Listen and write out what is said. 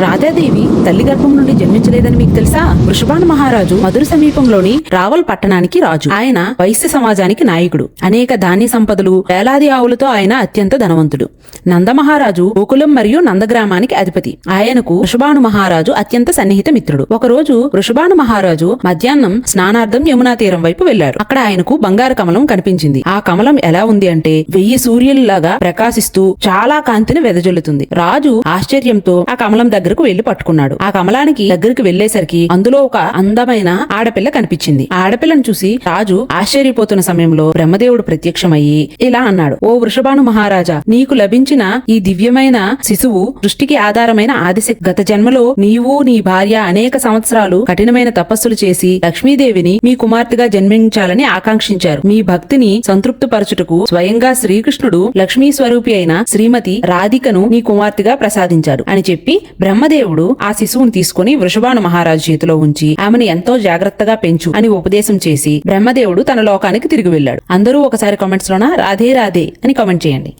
రాధాదేవి తల్లి గర్భం నుండి జన్మించలేదని మీకు తెలుసా? వృషభాన్ మహారాజు మధుర సమీపంలోని రావల్ పట్టణానికి రాజు. ఆయన వైశ్య సమాజానికి నాయకుడు. అనేక ధాన్య సంపదలు వేలాది ఆవులతో ఆయన అత్యంత ధనవంతుడు. నందమహారాజు గోకులం మరియు నందగ్రామానికి అధిపతి. ఆయనకు వృషభాను మహారాజు అత్యంత సన్నిహిత మిత్రుడు. ఒకరోజు వృషభాను మహారాజు మధ్యాహ్నం స్నానార్థం యమునా తీరం వైపు వెళ్ళాడు అక్కడ ఆయనకు బంగారు కమలం కనిపించింది. ఆ కమలం ఎలా ఉంది అంటే వెయ్యి సూర్యుల్లాగా ప్రకాశిస్తూ చాలా కాంతిని వెదజల్లుతుంది. రాజు ఆశ్చర్యంతో ఆ కమలం దగ్గర దగ్గరకు వెళ్ళి పట్టుకున్నాడు. ఆ కమలానికి దగ్గరికి వెళ్ళేసరికి అందులో ఒక అందమైన ఆడపిల్ల కనిపించింది. ఆ ఆడపిల్లను చూసి రాజు ఆశ్చర్యపోతున్న సమయంలో బ్రహ్మదేవుడు ప్రత్యక్షమయ్యి ఇలా అన్నాడు ఓ వృషభాను మహారాజా నీకు లభించిన ఈ దివ్యమైన శిశువు సృష్టికి ఆధారమైన ఆదిశక్తి. గత జన్మలో నీవు నీ భార్య అనేక సంవత్సరాలు కఠినమైన తపస్సులు చేసి లక్ష్మీదేవిని మీ కుమార్తెగా జన్మించాలని ఆకాంక్షించారు. మీ భక్తిని సంతృప్తిపరచుటకు స్వయంగా శ్రీకృష్ణుడు లక్ష్మీ స్వరూపి అయిన శ్రీమతి రాధికను నీ కుమార్తెగా ప్రసాదించాడు అని చెప్పి బ్రహ్మ బ్రహ్మదేవుడు ఆ శిశువుని తీసుకుని వృషభాను మహారాజు చేతిలో ఉంచి ఆమెను ఎంతో జాగ్రత్తగా పెంచు అని ఉపదేశం చేసి బ్రహ్మదేవుడు తన లోకానికి తిరిగి వెళ్ళాడు. అందరూ ఒకసారి కామెంట్స్ లోన రాధే రాధే అని కామెంట్ చేయండి.